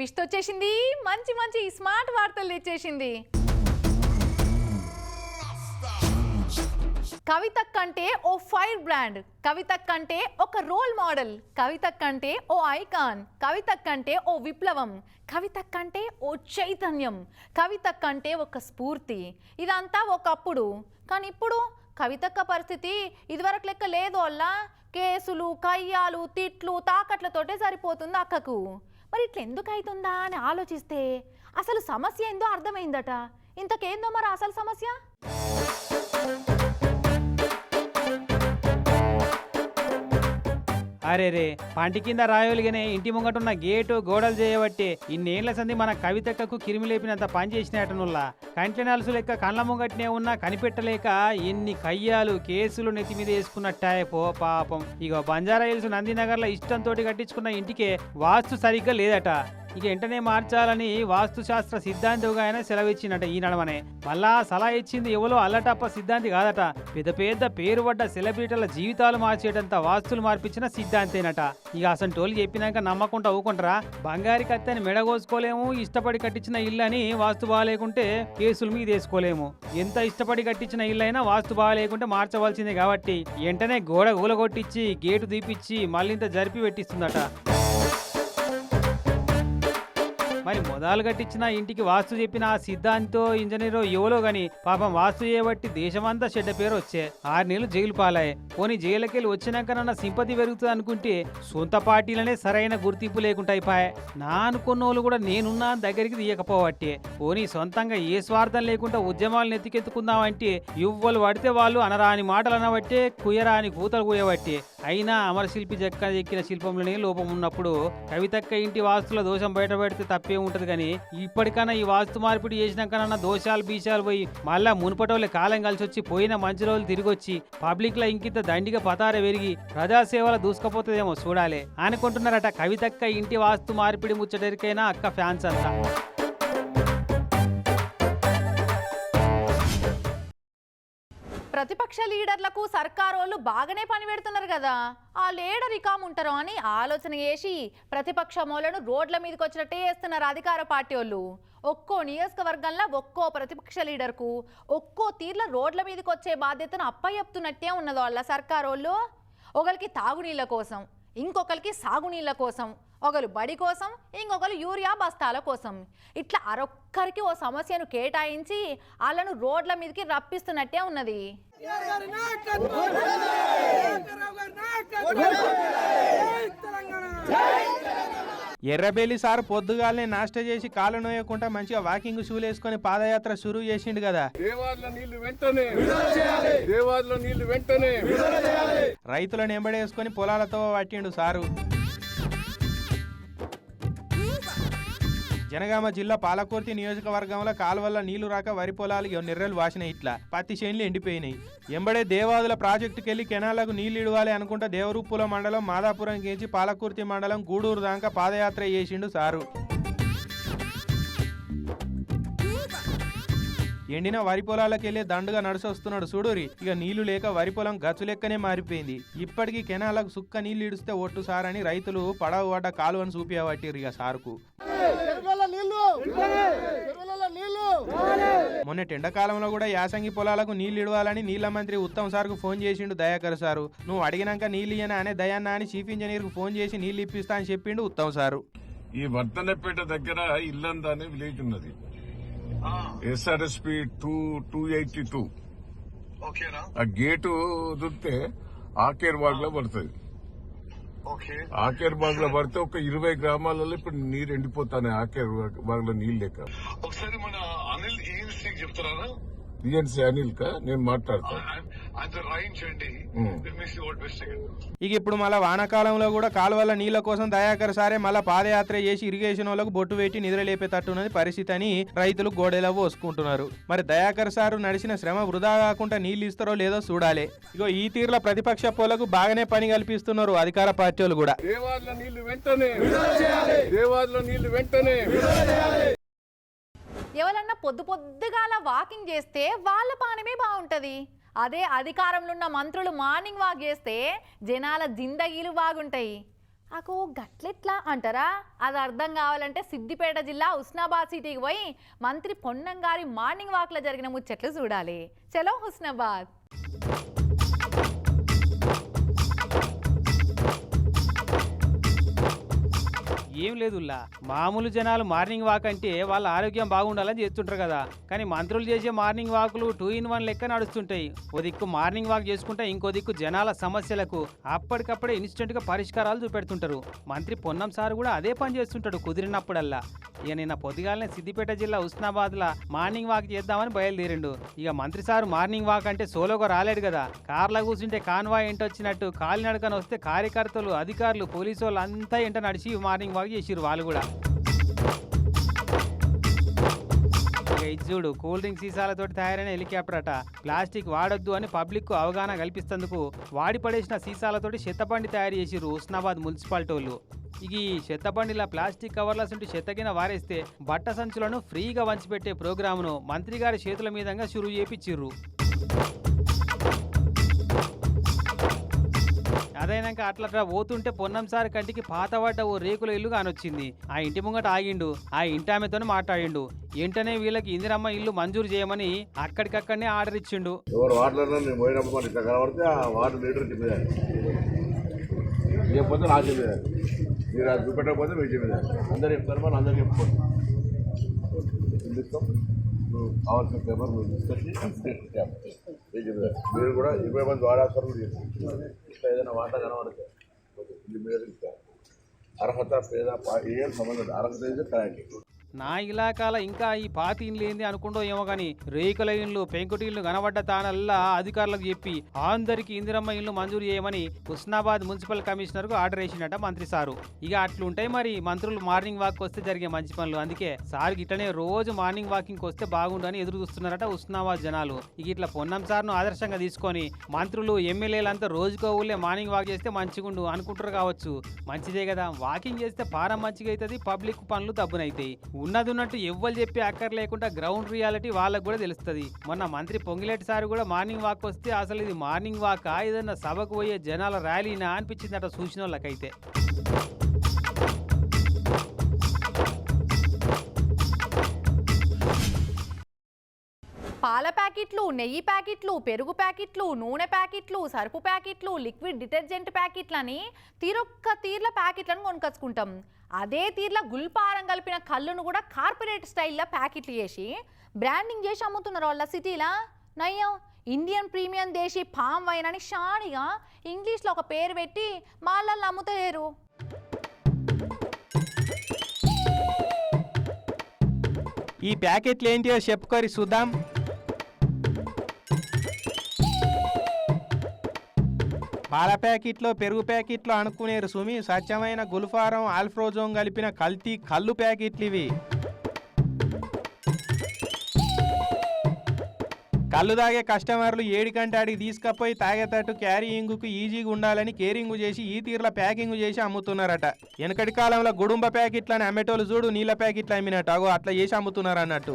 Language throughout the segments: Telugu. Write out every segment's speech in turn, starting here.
ట్విస్ట్ వచ్చేసింది మంచి మంచి స్మార్ట్ వార్తలు తెచ్చేసింది కవితక్ అంటే ఓ ఫైర్ బ్రాండ్ కవితక్ అంటే ఒక రోల్ మోడల్ కవితక్ అంటే ఓ ఐకాన్ కవితక్ అంటే ఓ విప్లవం కవితక్ అంటే ఓ చైతన్యం కవితక్ అంటే ఒక స్ఫూర్తి. ఇదంతా ఒకప్పుడు కానీ ఇప్పుడు కవితక్క పరిస్థితి ఇదివరకు లెక్క లేదు వల్ల కేసులు కయ్యాలు తిట్లు తాకట్లతోటే సరిపోతుంది అక్కకు. మరి ఇట్లా ఎందుకు అవుతుందా అని ఆలోచిస్తే అసలు సమస్య ఏందో అర్థమైందట. ఇంతకేందో మరి అసలు సమస్య? అరే రే పంటి కింద రాయోలిగానే ఇంటి ముంగటున్న గేటు గోడలు చేయబట్టి ఇన్నేళ్ళ సంది మన కవితక్కకు కిరిమి లేపినంత పని చేసినట్టునుల్లా కంటి నలుసు లెక్క కళ్ళ ముంగట్నే ఉన్నా కనిపెట్టలేక ఎన్ని కయ్యాలు కేసులు నెత్తి మీద వేసుకున్నట్టాయ పో పాపం. ఇక బంజారా హిల్స్ నందినగర్లో ఇష్టంతో కట్టించుకున్న ఇంటికే వాస్తు సరిగ్గా లేదట. ఇక వెంటనే మార్చాలని వాస్తుశాస్త్ర సిద్ధాంతిగా ఆయన సెలవిచ్చిందట ఈ నడమనే మళ్ళా సలహా ఇచ్చింది ఎవరో అల్లటప్ప సిద్ధాంతి కాదట. పెద్ద పెద్ద పేరు పడ్డ సెలబ్రిటీల జీవితాలు మార్చేటంత వాస్తులు మార్పించిన సిద్ధాంతేనట. ఇక అసలు టోలు చెప్పినాక నమ్మకుండా ఊకుంటారా? బంగారి కత్తెని మెడగోసుకోలేము ఇష్టపడి కట్టించిన ఇల్లు అని వాస్తు బాగాలేకుంటే కేసులు మీద వేసుకోలేము ఎంత ఇష్టపడి కట్టించిన ఇల్లు అయినా వాస్తు బాగాలేకుంటే మార్చవలసిందే కాబట్టి వెంటనే గోడ ఊలగొట్టించి గేటు దీపిచ్చి మళ్ళీ ఇంత జరిపి పెట్టిస్తుందట. మరి మొదలు కట్టించిన ఇంటికి వాస్తు చెప్పిన ఆ సిద్ధాంతో ఇంజనీరో ఎవరో గాని పాపం వాస్తు చేయబట్టి దేశమంతా చెడ్డ పేరు వచ్చే. ఆరు నెలలు జైలు పాలాయి పోనీ జైలుకెళ్ళి వచ్చినాకనన్న సింపతి పెరుగుతుంది అనుకుంటే సొంత పార్టీలనే సరైన గుర్తింపు లేకుండా అయిపోయాయి నా అనుకున్న వాళ్ళు కూడా నేనున్నా దగ్గరికి తీయకపోవట్టే. పోనీ సొంతంగా ఏ స్వార్థం లేకుండా ఉద్యమాలను ఎత్తికెత్తుకుందామంటే ఇవ్వలు పడితే వాళ్ళు అనరాని మాటలు అనబట్టే కుయరాని కూతలు కూయబట్టే. అయినా అమరశిల్పి జక్క ఎక్కిన శిల్పంలోనే లోపం ఉన్నప్పుడు కవితక్క ఇంటి వాస్తుల దోషం బయటపెడితే తప్ప ఉంటది కానీ ఇప్పటికైనా ఈ వాస్తు మార్పిడి చేసినాకనన్నా దోషాలు బీషాలు పోయి మళ్ళా మునుపటోళ్ళ కాలం కలిసి వచ్చి పోయిన మంచి రోజులు తిరిగి వచ్చి పబ్లిక్లో ఇంకింత దండిగా పతార పెరిగి ప్రజాసేవల దూసుకపోతుందేమో చూడాలి. అనుకుంటున్నారట కవితక్క ఇంటి వాస్తు మార్పిడి ముచ్చటరికైనా అక్క ఫ్యాన్స్ అంతా. ప్రతిపక్ష లీడర్లకు సర్కారోళ్ళు బాగానే పని పెడుతున్నారు కదా. ఆ లీడర్ రికామ్ ఉంటారో అని ఆలోచన చేసి ప్రతిపక్ష మూలను రోడ్ల మీదకి వచ్చినట్టే చేస్తున్నారు అధికార పార్టీ వాళ్ళు. ఒక్కో నియోజకవర్గంలో ఒక్కో ప్రతిపక్ష లీడర్కు ఒక్కో తీర్ల రోడ్ల మీదకి వచ్చే బాధ్యతను అప్పయ్యప్తున్నట్టే ఉన్నది వాళ్ళ సర్కారోళ్ళు. ఒకరికి తాగునీళ్ళ కోసం ఇంకొకరికి సాగునీళ్ళ కోసం ఒకరు బడి కోసం ఇంకొకరు యూరియా బస్తాల కోసం. ఇట్లా అరొక్కరికి ఓ సమస్యను కేటాయించి వాళ్ళను రోడ్ల మీదకి రప్పిస్తున్నట్టే ఉన్నది. ఎర్రబెల్లి సార్ పొద్దుగాలనే నాష్ట చేసి కాలు నోయకుండా మంచిగా వాకింగ్ షూలు వేసుకొని పాదయాత్ర షురూ చేసిండు కదా. దేవాదుల నీళ్ళు వెంటనే. దేవాదుల నీళ్ళు వెంటనే. రైతులను ఎంబడేసుకొని పొలాలతో పట్టిండు సారు. జనగామ జిల్లా పాలకుర్తి నియోజకవర్గంలో కాలువల్ల నీళ్ళు రాక వరి పొలాలు ఇగో నిర్రలు వాసినాయి ఇట్లా. పత్తి చేనులు ఎండిపోయినాయి. ఎంబడే దేవాదుల ప్రాజెక్టుకెళ్ళి కెనాలకు నీళ్ళు ఇడవాలి అనుకుంటా దేవరూపుల మండలం మాదాపురం గేంచి పాలకుర్తి మండలం గూడూరు దాకా పాదయాత్ర చేసిండు సారు. ఎండిన వరి పొలాలకు వెళ్ళి దండుగా నడిచొస్తున్నాడు చూడురి ఇక నీళ్ళు లేక వరి పొలం గచ్చు లెక్కనే మారిపోయింది. ఇప్పటికీ కెనాలకు సుక్క నీళ్ళు ఇడిస్తే ఒట్టు సారని రైతులు పడవ పడ్డ కాలువని చూపించబట్టిరు ఇక సారుకు. మొన్నటి ఎండాకాలంలో కూడా యాసంగి పొలాలకు నీళ్ళు ఇడవాలని నీళ్ళ మంత్రి ఉత్తమ్ సార్కు ఫోన్ చేసిండు దయాకర్ సారు. నువ్వు అడిగినాక నీళ్ళు ఇయ్యనా అనే దయాన్న అని చీఫ్ ఇంజనీర్కు ఫోన్ చేసి నీళ్ళు ఇప్పిస్తా అని చెప్పిండు ఉత్తమ్ సారు. ఈ వర్ధనపేట దగ్గర ఇల్లంద అనే విలేజ్ ఉన్నది. SRSP two two eighty two ఆ గేటు వదిలితే ఆకేర్ బాగ్లో పడుతుంది. ఆకేర్ బాగ్లో పడితే ఒక ఇరవై గ్రామాలలో ఇప్పుడు నీరు ఎండిపోతాయి ఆకేర్ బాగ్లో నీళ్ళు లేక. ఒకసారి మన అనిల్ ఈఎన్సీ నేను మాట్లాడతా. ఆయన రాయించండి. వాట్ బెస్ట్ ఇక ఇప్పుడు మళ్ళీ వానాకాలంలో కూడా కాలువల నీళ్ళ కోసం దయాకర్ సారే మళ్ళీ పాదయాత్ర చేసి ఇరిగేషన్ వాళ్ళకు బొట్టు పెట్టి నిద్రలేపేటట్టున్నది పరిస్థితి అని రైతులు గోడెలా పోసుకుంటున్నారు. మరి దయాకర్ సారు నడిచిన శ్రమ వృధా కాకుండా నీళ్ళు ఇస్తారో లేదో చూడాలి. ఇగో ఈ తీరుల ప్రతిపక్ష పోలకు బాగానే పని కల్పిస్తున్నారు అధికార పార్టీ వాళ్ళు కూడా. దేవాదుల నీళ్ళు వెంటనే. దేవాదుల నీళ్ళు వెంటనే. కన్నా పొద్దు పొద్దుగాల వాకింగ్ చేస్తే వాళ్ళ పానమే బాగుంటుంది. అదే అధికారంలో ఉన్న మంత్రులు మార్నింగ్ వాక్ చేస్తే జనాల జిందగీలు బాగుంటాయి. అకు గట్లెట్లా అంటారా? అది అర్థం కావాలంటే సిద్దిపేట జిల్లా హుస్నాబాద్ సిటీకి పోయి మంత్రి పొన్నం గారి మార్నింగ్ వాక్లో జరిగిన ముచ్చట్లు చూడాలి. చలో హుస్నాబాద్. ఏం లేదుల్లా మామూలు జనాలు మార్నింగ్ వాక్ అంటే వాళ్ళ ఆరోగ్యం బాగుండాలని చేస్తుంటారు కదా. కానీ మంత్రులు చేసే మార్నింగ్ వాకులు టూ ఇన్ వన్ లెక్క నడుస్తుంటాయి. ఓ దిక్కు మార్నింగ్ వాక్ చేసుకుంటే ఇంకో దిక్కు జనాల సమస్యలకు అప్పటికప్పుడే ఇన్స్టెంట్గా పరిష్కారాలు చూపెడుతుంటారు. మంత్రి పొన్నం సార్ కూడా అదే పని చేస్తుంటాడు కుదిరినప్పుడల్లా. ఇక నిన్న పొద్దుగాలనే సిద్దిపేట జిల్లా హుస్నాబాద్ లా మార్నింగ్ వాక్ చేద్దామని బయలుదేరిండు. ఇక మంత్రి సార్ మార్నింగ్ వాక్ అంటే సోలోగా రాలేడు కదా. కార్లో కూర్చుంటే కాన్వాయ్ ఏంటొచ్చినట్టు కాలినడకన వస్తే కార్యకర్తలు అధికారులు పోలీసు వాళ్ళు అంతా ఎంట నడిచి మార్నింగ్ వాక్ చేసిరు వాళ్ళు కూడా. ఇక చూడు కూల్ డ్రింక్ సీసాలతోటి తయారైన హెలికాప్టర్ అట. ప్లాస్టిక్ వాడొద్దు అని పబ్లిక్కు అవగాహన కల్పిస్తందుకు వాడి పడేసిన సీసాలతోటి చెత్తబండి తయారు చేసిరు హుస్నాబాద్ మున్సిపాలిటీ వాళ్ళు ఇక ఈ చెత్తబండిలా ప్లాస్టిక్ కవర్ల నుండి చెత్తగిన వారేస్తే బట్ట సంచులను ఫ్రీగా వంచిపెట్టే ప్రోగ్రామును మంత్రి గారి చేతుల మీదంగా షురువు చేపిచ్చిర్రు. అదైనాక అట్లా పోతుంటే పొన్నం సార్ కంటికి పాతబడ్డ ఓ రేకుల ఇల్లు కానొచ్చింది. ఆ ఇంటి ముంగట ఆగిండు. ఆ ఇంటి ఆమెతో మాట్లాడిండు. వెంటనే వీళ్ళకి ఇందిరమ్మ ఇల్లు మంజూరు చేయమని అక్కడికక్కడనే ఆర్డర్ ఇచ్చిండు. ఎవరు వాటర్లో నేను పోయినప్పుడు మనకి ఇట్లా కనబడితే ఆ వాటర్ లీటర్ చెప్పేదాన్ని చెప్పకపోతే నాకు చెప్పేదాన్ని మీరు అది చూపెట్టకపోతే మీకు చెప్పేదాన్ని అందరు చెప్తారు మరి అందరు చెప్పుకోండి నువ్వు కావాల్సిన పేపర్ నువ్వు తీసుకొచ్చి మీరు కూడా ఇరవై మంది వారాసరులు కూడా ఇట్లా ఏదైనా వాట కనబడితే ఇది మీరు ఇస్తారు అర్హత పేద పా- సంబంధం అర్హత అయితే ట్యాంక్ నా ఇలాకాల ఇంకా ఈ పాత ఇండ్లు ఏంది అనుకుంటో ఏమో గాని రేకుల ఇండ్లు పెంకుటి ఇండ్లు కనబడ్డ తానల్లా అధికారులకు చెప్పి అందరికి ఇందిరమ్మ ఇండ్లు మంజూరు చేయమని హుస్నాబాద్ మున్సిపల్ కమిషనర్కు ఆర్డర్ వేసిండట మంత్రి సారు. ఇక అట్లుంటాయి మరి మంత్రులు మార్నింగ్ వాక్ వస్తే జరిగే మంచి పనులు. అందుకే సార్ ఇట్లనే రోజు మార్నింగ్ వాకింగ్ వస్తే బాగుండని ఎదురు చూస్తున్నారట హుస్నాబాద్ జనాలు. ఇక ఇట్లా పొన్నం సార్ను ఆదర్శంగా తీసుకొని మంత్రులు ఎమ్మెల్యేలంతా రోజుకో ఊళ్ళే మార్నింగ్ వాక్ చేస్తే మంచిగుండు అనుకుంటారు కావచ్చు. మంచిదే కదా. వాకింగ్ చేస్తే పారం మంచిగా అవుతుంది పబ్లిక్ పనులు దబ్బునైతాయి ఉన్నది ఉన్నట్టు ఎవ్వరు చెప్పి అక్కర్ లేకుండా గ్రౌండ్ రియాలిటీ వాళ్ళకు కూడా తెలుస్తుంది. మొన్న మంత్రి పొంగిలేటి సార్ కూడా మార్నింగ్ వాక్ వస్తే అసలు ఇది మార్నింగ్ వాకా ఏదన్నా సభకు పోయే జనాల ర్యాలీనా అనిపించిందట సూచన వాళ్ళకైతే పాల ప్యాకెట్లు నెయ్యి ప్యాకెట్లు పెరుగు ప్యాకెట్లు నూనె ప్యాకెట్లు సరుపు ప్యాకెట్లు లిక్విడ్ డిటర్జెంట్ ప్యాకెట్లని తీరొక్క తీర్ల ప్యాకెట్లను కొనుకొచ్చుకుంటాం. అదే తీరులో గుల్పారం కలిపిన కళ్ళును కూడా కార్పొరేట్ స్టైల్లో ప్యాకెట్లు చేసి బ్రాండింగ్ చేసి అమ్ముతున్నారు వాళ్ళ సిటీలా? నయ్యం Indian premium desi palm wine అని షానిగా ఇంగ్లీష్లో ఒక పేరు పెట్టి మాలల్లో అమ్ముతారు ఈ ప్యాకెట్లు ఏంటియో చెప్పుకొని చూద్దాం. పాల ప్యాకెట్లో పెరుగు ప్యాకెట్లో అనుకునేరు సుమి. స్వచ్ఛమైన గుల్ఫారం ఆల్ఫ్రోజోన్ కలిపిన కల్తీ కళ్ళు ప్యాకెట్లు ఇవి. కళ్ళు తాగే కస్టమర్లు ఏడికంటే ఆడికి తీసుకపోయి తాగేటట్టు క్యారీయింగ్కు ఈజీగా ఉండాలని కేరింగ్ చేసి ఈ తీర్ల ప్యాకింగ్ చేసి అమ్ముతున్నారట. వెనకటి కాలంలో గుడుంబ ప్యాకెట్లని అమ్మేటోళ్ళు చూడు నీళ్ళ ప్యాకెట్లు అమ్మినట్టు. అగో అట్లా చేసి అమ్ముతున్నారు అన్నట్టు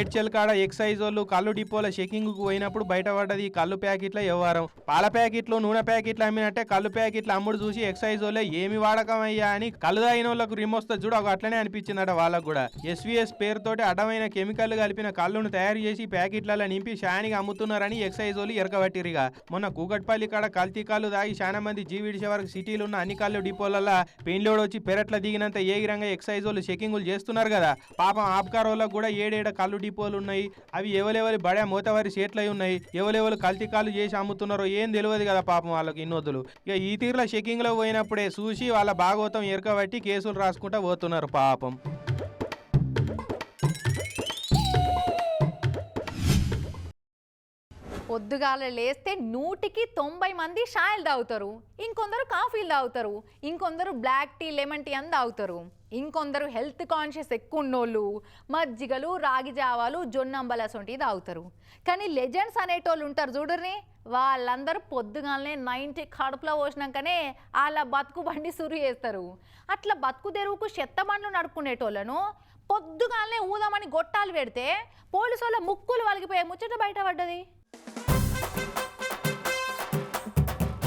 మేడ్చల్ కాడ ఎక్సైజ్ వాళ్ళు కళ్ళు డిపోల చెకింగ్కు పోయినప్పుడు బయటపడ్డది ఈ కళ్ళు ప్యాకెట్ల వ్యవహారం. పాల ప్యాకెట్లు నూనె ప్యాకెట్లు అమ్మినట్టే కళ్ళు ప్యాకెట్లు అమ్ముడు చూసి ఎక్సైజ్ వాళ్ళే ఏమి వాడకం అయ్యా అని కళ్ళు తాగిన వాళ్ళకు రిమోస్తో చూడు ఒక అట్లనే అనిపించిందట వాళ్ళకు కూడా. ఎస్వీఎస్ పేరుతోటి అడ్డమైన కెమికల్ కలిపిన కళ్ళును తయారు చేసి ప్యాకెట్లలో నింపి షానికి అమ్ముతున్నారని ఎక్సైజ్ వాళ్ళు ఎరకబట్టిరిగా మొన్న కూకట్పల్లి కాడ కల్తీ కళ్ళు తాగి చాలా మంది జీవిడిసే వరకు సిటీలు ఉన్న అన్ని కళ్ళు డిపోలలో పెయిన్లోడ్ వచ్చి పెరట్ల దిగినంత ఏగిరంగా ఎక్సైజ్ వాళ్ళు చెకింగులు చేస్తున్నారు కదా. పాపం ఆప్కార్ వాళ్ళకు కూడా ఏడేడ కళ్ళు డిపోలు ఉన్నాయి అవి ఎవరెవరి బడే మూతవారి చేట్లై ఉన్నాయి. ఎవరెవరు కల్తీ చేసి అమ్ముతున్నారో ఏం తెలియదు కదా పాపం వాళ్ళకి ఇన్నొద్దులు. ఇక ఈ తీరులో చెకింగ్లో పోయినప్పుడే చూసి వాళ్ళ భాగవతం ఎరకబట్టి కేసులు రాసుకుంటా పోతున్నారు పాపం. పొద్దుగాల లేస్తే నూటికి తొంభై మంది షాయిల్ తాగుతారు. ఇంకొందరు కాఫీలు తాగుతారు. ఇంకొందరు బ్లాక్ టీ లెమన్ టీ అని తాగుతారు. ఇంకొందరు హెల్త్ కాన్షియస్ ఎక్కువ ఉన్నోళ్ళు మజ్జిగలు రాగి జావాలు జొన్నంబల సొంటి తాగుతారు. కానీ లెజెండ్స్ అనేటోళ్ళు ఉంటారు చూడర్ని వాళ్ళందరూ పొద్దుగాలనే నైన్టీ కడుపులో పోసినాకనే వాళ్ళ బతుకు బండి సురు చేస్తారు. అట్లా బతుకు తెరువుకు చెత్త బండ్లు నడుపుకునేటోళ్ళను పొద్దుగాలనే ఊదామని గొట్టాలు పెడితే పోలీసు వాళ్ళ ముక్కులు వలిగిపోయే ముచ్చట బయటపడ్డది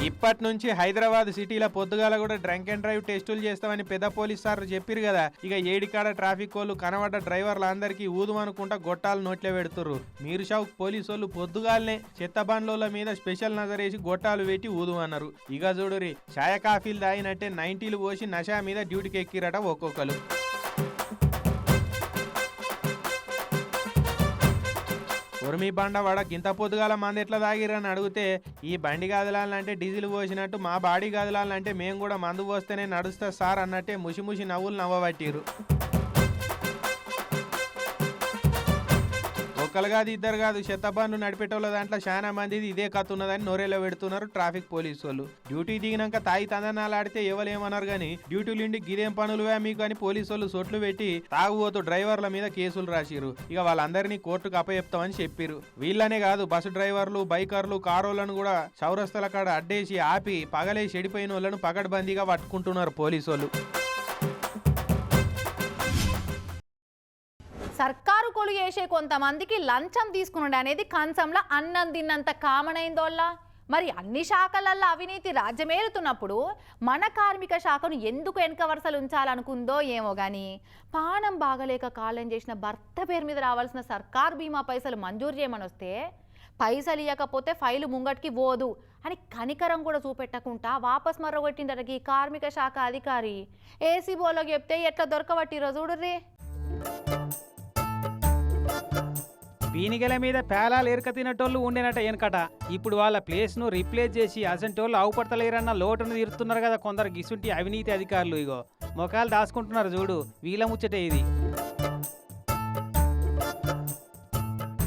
ఇప్పటి నుంచి హైదరాబాద్ సిటీలో పొద్దుగాల కూడా డ్రంక్ అండ్ డ్రైవ్ టెస్టులు చేస్తామని పెద్ద పోలీస్ సార్ చెప్పిరు కదా. ఇక ఏడికాడ ట్రాఫిక్ వాళ్ళు కనబడ్డ డ్రైవర్లు అందరికీ ఊదు అనుకుంటా గొట్టాలు నోట్లే పెడుతుర్రు. మీరు షౌక్ పోలీసు వాళ్ళు పొద్దుగాలనే చెత్త మీద స్పెషల్ నజరేసి గొట్టాలు పెట్టి ఊదు అన్నారు ఇక చూడురి ఛాయ కాఫీలు తాగినట్టే నైన్టీలు పోసి నషా మీద డ్యూటీకి ఎక్కిరట ఒక్కొక్కరు ఉరిమి బండ వాడ గింత పొద్దుగాల మంది ఎట్లా తాగిరని అడిగితే ఈ బండి గదలాలంటే డీజిల్ పోసినట్టు మా బాడీ గదలాలంటే మేము కూడా మందు పోస్తేనే నడుస్తా సార్ అన్నట్టే ముసి ముసి నవ్వులు నవ్వబట్టిరు ఒక్కరు కాదు ఇద్దరు కాదు శతబాను నడిపేటోళ్ళ దాంట్లో చాలా మందిది ఇదే కథ ఉన్నదని నోరేలో పెడుతున్నారు ట్రాఫిక్ పోలీసు వాళ్ళు డ్యూటీ దిగినాక తాయి తందనాలు ఆడితే ఎవరేమన్నారు కానీ డ్యూటీ ఇండి గిదేం పనులువే మీకు అని పోలీసు వాళ్ళు సొట్లు పెట్టి తాగుబోతు డ్రైవర్ల మీద కేసులు రాసిరు ఇక వాళ్ళందరినీ కోర్టుకు అప్పచెప్తామని చెప్పిరు వీళ్ళనే కాదు బస్సు డ్రైవర్లు బైకర్లు కారోలను కూడా చౌరస్తల కాడ అడ్డేసి ఆపి పగలే చెడిపోయిన వాళ్ళను పకడ్బందీగా పట్టుకుంటున్నారు పోలీసు వాళ్ళు సర్కారు చేసే కొంతమందికి లంచం తీసుకున్నాడు అనేది కంచంలో అన్నం తిన్నంత కామన్ అయిందోళ్ళ. మరి అన్ని శాఖలల్లో అవినీతి రాజ్యమేలుతున్నప్పుడు మన కార్మిక శాఖను ఎందుకు వెనక వరుసలు ఉంచాలనుకుందో ఏమో కానీ పానం బాగలేక కాలం చేసిన భర్త పేరు మీద రావాల్సిన సర్కార్ బీమా పైసలు మంజూరు చేయమని వస్తే పైసలు ఇవ్వకపోతే ఫైలు ముంగటికి పోదు అని కనికరం కూడా చూపెట్టకుండా వాపస్ మరొగొట్టిండరకి కార్మిక శాఖ అధికారి. ఏసీబోలో చెప్తే ఎట్లా దొరకబట్టిరో చూడుర్రీ? పీనిగల మీద పేలాలు ఎరక తినటోళ్ళు ఉండేనట వెనకట ఇప్పుడు వాళ్ళ ప్లేస్ను రీప్లేస్ చేసి అసంటోళ్ళు అవుపడతలేరన్న లోటును తీరుతున్నారు కదా కొందరు గిసుంటి అవినీతి అధికారులు ఇగో. మొఖాలు దాచుకుంటున్నారు చూడు వీళ్ళ ముచ్చట ఇది.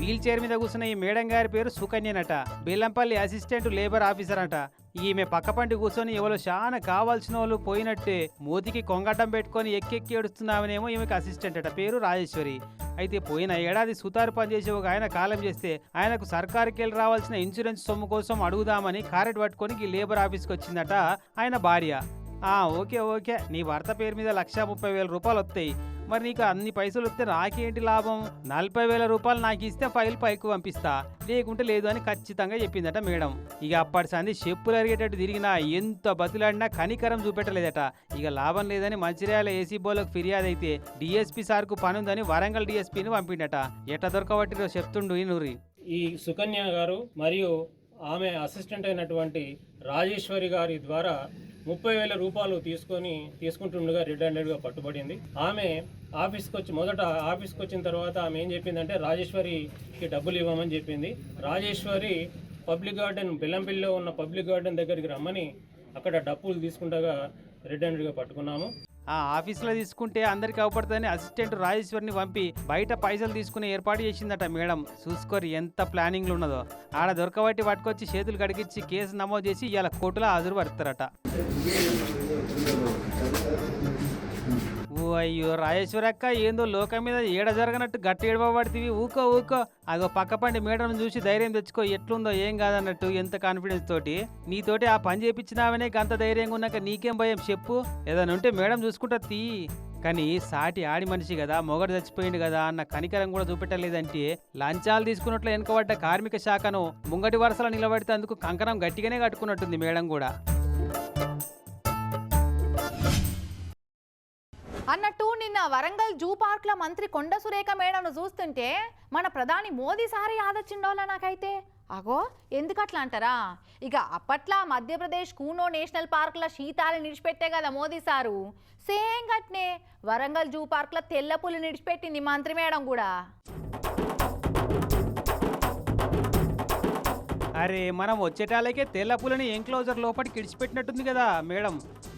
వీల్ చైర్ మీద కూర్చున్న ఈ మేడం గారి పేరు సుకన్యనట. బెల్లంపల్లి అసిస్టెంట్ లేబర్ ఆఫీసర్ అంట. ఈమె పక్కపంటి కూర్చొని ఎవరో చాలా కావాల్సిన వాళ్ళు పోయినట్టే మోదీకి కొంగడ్డం పెట్టుకొని ఎక్కెక్కి ఏడుస్తున్నామనేమో ఈమెకి అసిస్టెంట్ అట. పేరు రాజేశ్వరి. అయితే పోయిన ఏడాది సుతారు పనిచేసే ఒక ఆయన కాలం చేస్తే ఆయనకు సర్కారుకి వెళ్ళి రావాల్సిన ఇన్సూరెన్స్ సొమ్ము కోసం అడుగుదామని కారెట్ పట్టుకొని లేబర్ ఆఫీస్కి వచ్చిందట ఆయన భార్య. ఆ ఓకే ఓకే. నీ భర్త పేరు మీద లక్షా ముప్పై వేల రూపాయలు వస్తాయి మరి నీకు అన్ని పైసలు వస్తే నాకేంటి లాభం? నలభై వేల రూపాయలు నాకు ఇస్తే ఫైల్ పైకి పంపిస్తా. లేకుంటే లేదు అని ఖచ్చితంగా చెప్పిందట మేడం. ఇక అప్పటి సంది చెప్పులు అరిగేటట్టు తిరిగినా ఎంత బతులాడినా కనికరం చూపెట్టలేదట. ఇక లాభం లేదని మంచిర్యాల ఏసీ బోలకు ఫిర్యాదు అయితే డిఎస్పీ సార్కు పని ఉందని వరంగల్ డిఎస్పీని పంపిండట. ఎట్ట దొరకబట్టిరో చెప్తుండు ఈ నూరి. ఈ సుకన్య గారు మరియు ఆమె అసిస్టెంట్ అయినటువంటి రాజేశ్వరి గారి ద్వారా ముప్పై వేల రూపాయలు తీసుకొని తీసుకుంటుండగా రెడ్ హ్యాండెడ్గా పట్టుబడింది. ఆమె ఆఫీస్కి వచ్చి మొదట ఆఫీస్కి వచ్చిన తర్వాత ఆమె ఏం చెప్పిందంటే రాజేశ్వరికి డబ్బులు ఇవ్వమని చెప్పింది. రాజేశ్వరి పబ్లిక్ గార్డెన్ బెల్లంపల్లిలో ఉన్న పబ్లిక్ గార్డెన్ దగ్గరికి రమ్మని అక్కడ డబ్బులు తీసుకుంటగా రెడ్ హ్యాండెడ్గా పట్టుకున్నాము. ఆ ఆఫీసులో తీసుకుంటే అందరికి అవపడుతుందని అసిస్టెంట్ రాజేశ్వరిని పంపి బయట పైసలు తీసుకునే ఏర్పాటు చేసిందట మేడం. చూసుకోరు ఎంత ప్లానింగ్లు ఉన్నదో. ఆడ దొరకబట్టి పట్టుకొచ్చి చేతులు కడిగిచ్చి కేసు నమోదు చేసి ఇవాళ కోర్టులో హాజరు పడతారట అయ్యో రాజేశ్వరి అక్క ఏందో లోకం మీద ఏడ జరగనట్టు గట్టి ఏడవబడితివి. ఊకో ఊకో. అగో పక్కపండి మేడం చూసి ధైర్యం తెచ్చుకో ఎట్లుందో ఏం కాదన్నట్టు ఎంత కాన్ఫిడెన్స్ తోటి. నీతోటి ఆ పని చేపించినావనే గంత ధైర్యంగా ఉన్నాక నీకేం భయం చెప్పు. ఏదైనా ఉంటే మేడం చూసుకుంటా తీ. కానీ సాటి ఆడి మనిషి కదా మొగడు చచ్చిపోయింది కదా అన్న కనికరం కూడా చూపెట్టలేదంటే లంచాలు తీసుకున్నట్లు వెనుకబడ్డ కార్మిక శాఖను ముంగటి వరుసలో నిలబడితే అందుకు కంకణం గట్టిగానే కట్టుకున్నట్టుంది మేడం కూడా. అన్నట్టు నిన్న వరంగల్ జూ పార్క్లో మంత్రి కొండ సురేఖ మేడంను చూస్తుంటే మన ప్రధాని మోదీ సారి యాదొచ్చిండోలా నాకైతే. అగో ఎందుకు అట్లా అంటారా? ఇక అప్పట్లో మధ్యప్రదేశ్ కూనో నేషనల్ పార్క్ల శీతాలు నిడిచిపెట్టే కదా మోదీ సారు. సేమ్ గట్నే వరంగల్ జూ పార్క్లో తెల్ల పులి నిడిచిపెట్టింది మంత్రి మేడం కూడా. అరే మనం వచ్చేటాలకే తెల్లపులని ఎంక్లోజర్ లోపలికి ఇడిచిపెట్టినట్టుంది కదా మేడం.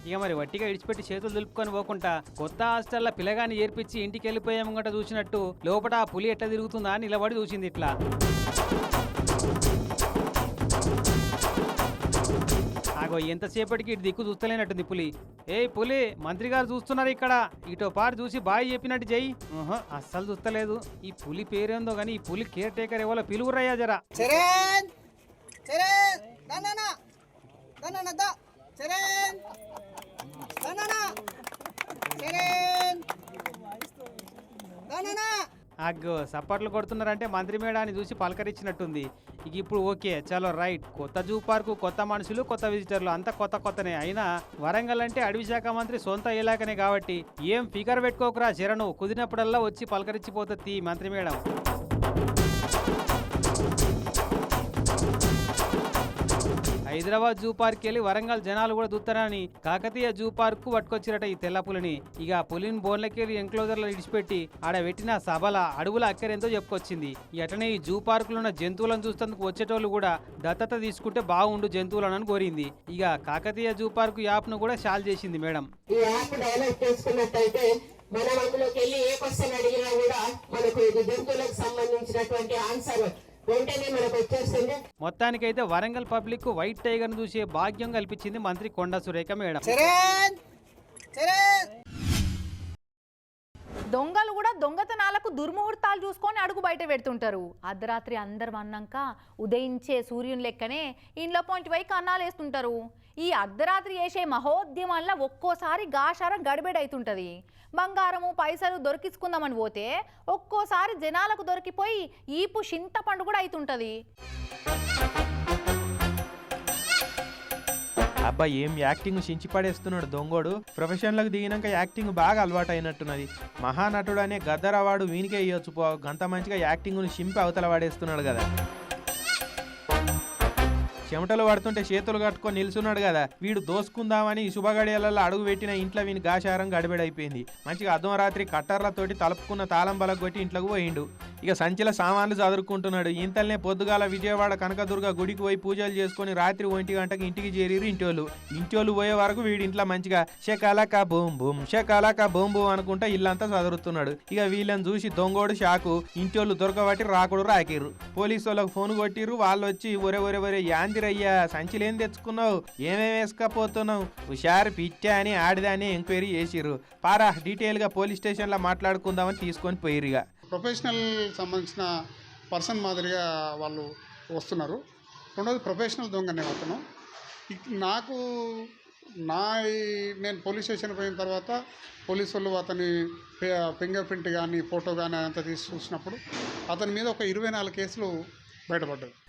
ఇక మరి వట్టిగా ఇడిచిపెట్టి చేతులు దులుపుకొని పోకుండా కొత్త హాస్టల్లో పిల్లగాని ఏర్పించి ఇంటికి వెళ్ళిపోయామంగట చూసినట్టు లోపల ఆ పులి ఎట్లా తిరుగుతుందా అని నిలబడి చూసింది ఇట్లా. ఆగో ఎంతసేపటికి ఇటు దిక్కు చూస్తలేనట్టుంది పులి. ఏ పులి మంత్రి గారు చూస్తున్నారు ఇక్కడ. ఇటో పాటు చూసి బాయ్ చెప్పినట్టు చెయ్యి. అస్సలు చూస్తలేదు. ఈ పులి పేరేందో కానీ ఈ పులి కేర్ టేకర్ ఎవరో పిలువురయ్యా జరా. చరణ్! చరణ్! దానా అగ్గో సప్పట్లు కొడుతున్నారంటే మంత్రి మేడాన్ని చూసి పలకరించినట్టుంది. ఇక ఇప్పుడు ఓకే చలో రైట్. కొత్త జూ పార్కు కొత్త మనుషులు కొత్త విజిటర్లు అంతా కొత్త కొత్తనే. అయినా వరంగల్ అంటే అడవి శాఖ మంత్రి సొంత ఇలాకనే కాబట్టి ఏం ఫిగర్ పెట్టుకోకురా శరణు కుదిరినప్పుడల్లా వచ్చి పలకరించిపోతుంది ఈ మంత్రి మేడం. హైదరాబాద్ జూ పార్క్ వెళ్ళి వరంగల్ జనాలు కూడా చూస్తారని కాకతీయ జూ పార్క్కు పట్టుకొచ్చిరట ఈ తెల్ల పులిని ఇక ఆ పులిని బోన్లకెళ్ళి ఎంక్లోజర్లో ఇడిచిపెట్టి ఆడ పెట్టిన సభల అడవుల అక్కరెంతో చెప్పుకొచ్చింది. అట్లనే ఈ జూ పార్కులో ఉన్న జంతువులను చూస్తేందుకు వచ్చేటోళ్ళు కూడా దత్తత తీసుకుంటే బాగుండు జంతువులను కోరింది. ఇక కాకతీయ జూ పార్కు యాప్ను కూడా షాల్ చేసింది మేడం. ఈ యాప్ డెవలప్ చేసుకున్నట్టయితే మనం అందులోకి వెళ్ళి ఏ క్వశ్చన్ అడిగినా కూడా మనకు జంతువులకు సంబంధించినటువంటి ఆన్సర్ మొత్తానికైతే వరంగల్ పబ్లిక్కు వైట్ టైగర్ చూసే భాగ్యం కల్పించింది మంత్రి కొండ సురేఖ మేడం. దొంగలు కూడా దొంగతనాలకు దుర్ముహూర్తాలు చూసుకొని అడుగు బయట పెడుతుంటారు. అర్ధరాత్రి అందరు అన్నాక ఉదయించే సూర్యుని లెక్కనే ఇంట్లో పాయింట్ వైపు కన్నాలు వేస్తుంటారు. ఈ అర్ధరాత్రి వేసే మహోద్యమంలో ఒక్కోసారి గాషారం గడిబెడైతుంటది. బంగారము పైసలు దొరికించుకుందామని పోతే ఒక్కోసారి జనాలకు దొరికిపోయి ఈపు చింతపండు కూడా అవుతుంటది అబ్బా ఏం యాక్టింగ్ చించి పడేస్తున్నాడు దొంగోడు. ప్రొఫెషన్లకు దిగినాక యాక్టింగ్ బాగా అలవాటు అయినట్టున్నది. మహానటుడు అనే గద్దర్ అవార్డు వీనికే ఇవ్వచ్చు పో గంత మంచిగా యాక్టింగ్ను చింపి అవతల పడేస్తున్నాడు కదా. చెమటలు పడుతుంటే చేతులు కట్టుకొని నిల్చున్నాడు కదా. వీడు దోసుకుందామని శుభగడియలలో అడుగు పెట్టిన ఇంట్లో వీని గాశారం గడిబెడైపోయింది. మంచిగా అర్ధం రాత్రి కట్టర్లతోటి తలుపుకున్న తాళం కొట్టి ఇంట్లోకి పోయిండు. ఇక సంచిల సామాన్లు చదురుకుంటున్నాడు. ఇంతలనే పొద్దుగాల విజయవాడ కనకదుర్గ గుడికి పోయి పూజలు చేసుకొని రాత్రి ఒంటి గంటకి ఇంటికి చేరిరు ఇంటోళ్ళు. ఇంటోళ్ళు పోయే వరకు వీడి ఇంట్లో మంచిగా Shakalaka boom boom Shakalaka boom boom అనుకుంటా ఇల్లంతా చదురుతున్నాడు. ఇక వీళ్ళని చూసి దొంగోడు షాకు ఇంటోళ్ళు దొరకబట్టి రాకుడు రాకిరు పోలీసు వాళ్ళకి ఫోన్ కొట్టిర్రు. వాళ్ళు వచ్చి ఒరే ఒరే ఒరే యాందిరయ్యా సంచిలేం తెచ్చుకున్నావు? ఏమేమి వేసుకపోతున్నావు? హుషారు పిచ్చా అని ఆడిదాని ఎంక్వైరీ చేసిర్రు. పారా డీటెయిల్గా పోలీస్ స్టేషన్లో మాట్లాడుకుందామని తీసుకొని పోయిరుగా ఇక ప్రొఫెషనల్ సంబంధించిన పర్సన్ మాదిరిగా వాళ్ళు వస్తున్నారు. రెండోది ప్రొఫెషనల్ దొంగనే అతను. నాకు నా నేను పోలీస్ స్టేషన్ పోయిన తర్వాత పోలీసు వాళ్ళు అతని ఫింగర్ ప్రింట్ కానీ ఫోటో కానీ అంతా తీసి చూసినప్పుడు అతని మీద ఒక ఇరవై నాలుగు కేసులు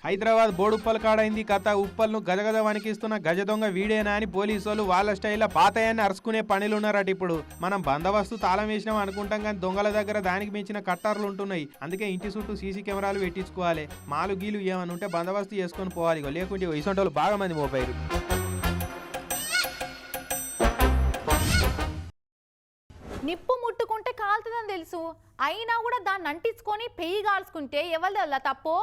హైదరాబాద్ బోడుప్పల్ కాడైంది కథ. ఉప్పల్ను గజగజ వణికిస్తున్న గజ దొంగ వీడేనా అని పోలీసు వాళ్ళు వాళ్ళ స్టైల్లో పాతయాన్ని అరుచుకునే పనులు ఉన్నారట ఇప్పుడు. మనం బందోబస్తు తాళం వేసినాం అనుకుంటాం కానీ దొంగల దగ్గర దానికి మించిన కట్టార్లు ఉంటున్నాయి. అందుకే ఇంటి చుట్టూ సీసీ కెమెరాలు పెట్టించుకోవాలి. మాలు గీలు ఏమని ఉంటే బందోబస్తు చేసుకొని పోవాలి లేకుంటే ఇసొంటి వాళ్ళు బాగా మంది మోపారు నిప్పు ముట్టుకుంటే కాలుతుందని తెలుసు. అయినా కూడా దాన్ని అంటించుకొని పెయ్యి కాల్చుకుంటే ఎవరిదల్లా తప్పు?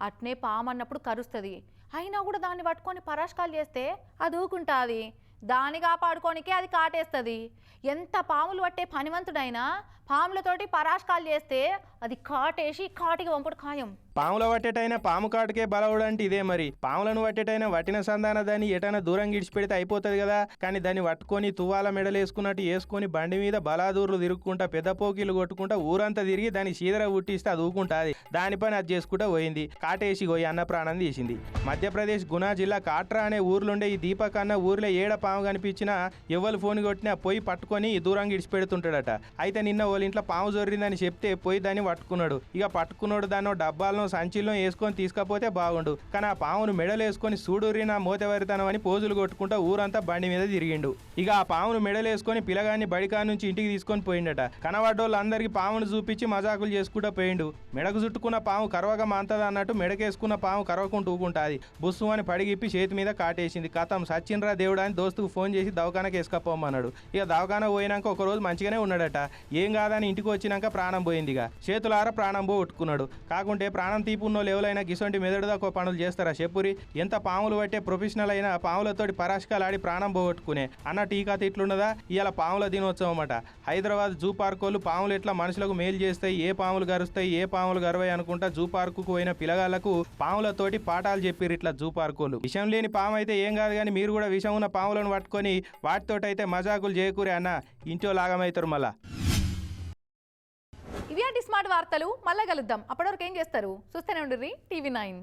అట్నే పాము అన్నప్పుడు కరుస్తుంది. అయినా కూడా దాన్ని పట్టుకొని పరాష్కాలు చేస్తే అది ఊకుంటుంది. దాన్ని కాపాడుకోనికే అది కాటేస్తుంది. ఎంత పాములు పట్టే పనివంతుడైనా పాములతోటి పరాష్కాలు చేస్తే అది కాటేసి కాటికి వంపుడు ఖాయం. పాముల పట్టేటైనా పాము కాటుకే బలవుడంటే ఇదే మరి. పాములను పట్టేటైనా వట్టిన సంధాన దాన్ని ఎటైనా దూరం గిడిచిపెడితే అయిపోతుంది కదా. కానీ దాన్ని పట్టుకొని తువ్వాల మెడలు వేసుకున్నట్టు వేసుకొని బండి మీద బలాదూర్లు తిరుగుకుంటా పెద్ద పోకీలు కొట్టుకుంటా ఊరంతా తిరిగి దాన్ని సీదర పుట్టిస్తే అది ఊకుంటుంది. దాని అది చేసుకుంటా పోయింది. కాటేసి పోయి అన్న ప్రాణం తీసింది. మధ్యప్రదేశ్ గునా జిల్లా కాట్రా అనే ఊర్లుండే ఈ దీపక్ అన్న ఊర్లో ఏడ పాము కనిపించినా ఎవరు ఫోన్ కొట్టినా పోయి పట్టుకొని దూరం గిడిచిపెడుతుంటాడట. అయితే నిన్న వాళ్ళ ఇంట్లో పాము జొర్రిందని చెప్తే పోయి దాన్ని పట్టుకున్నాడు. ఇక పట్టుకున్నాడు దాన్ని డబ్బాలను సంచిలో వేసుకొని తీసుకపోతే బాగుండు. కానీ ఆ పామును మెడలు వేసుకొని నా మోతవరితనం అని పోజులు కొట్టుకుంటా ఊరంతా బండి మీద తిరిగిండు. ఇక ఆ పామును మెడలు వేసుకొని పిల్లగాన్ని బడికా నుంచి ఇంటికి తీసుకొని పోయిండట. కనబడ్డోళ్ళందరికీ పామును చూపించి మజాకులు చేసుకుంటా పోయిండు. మెడకు చుట్టుకున్న పాము కరవగా మాంతది అన్నట్టు మెడకేసుకున్న పాము కరవకుండా ఊకుంటుంది బుస్సు అని పడిగిప్పి చేతి మీద కాటేసింది. కథం సచిన్రా దేవుడు అని దోస్తుకు ఫోన్ చేసి దవాఖానకి వేసుకపోమన్నాడు ఇక దవాఖాన పోయినాక ఒక రోజు మంచిగానే ఉన్నాడట. ఏం కాదని ఇంటికి వచ్చినాక ప్రాణం పోయింది ఇక చేతులారా ప్రాణం పోగొట్టుకున్నాడు. కాకుంటే ప్రాణం తీపున్నోళ్ళు ఎవరైనా గిసొంటి మెదడు దాకా పనులు చేస్తారా చెప్పురి? ఎంత పాములు పట్టే ప్రొఫెషనల్ అయినా పాములతోటి పరాశకాలు ఆడి ప్రాణం పోగొట్టుకునే అన్న టీకా కథ ఇట్లున్నదా ఇవాళ పాముల దినోత్సవం అట హైదరాబాద్ జూ పార్క్ వాళ్ళు పాములు ఎట్లా మనుషులకు మేలు చేస్తాయి? ఏ పాములు గరుస్తాయి? ఏ పాములు గరవాయి అనుకుంటా జూ పార్కు పోయిన పిల్లగాళ్ళకు పాములతోటి పాఠాలు చెప్పిర్రు ఇట్లా జూ పార్కోలు విషం లేని పాము అయితే ఏం కాదు కానీ మీరు కూడా విషం ఉన్న పాములను పట్టుకొని వాటితోటి అయితే మజాకులు చేయకూరే అన్న ఇంట్లో లాగమవుతారు మళ్ళా. ఇవి అంటే స్మార్ట్ వార్తలు. మళ్ళా కలుద్దాం. అప్పటివరకు ఏం చేస్తారు? చూస్తేనే ఉండ్రి టీవీ నైన్.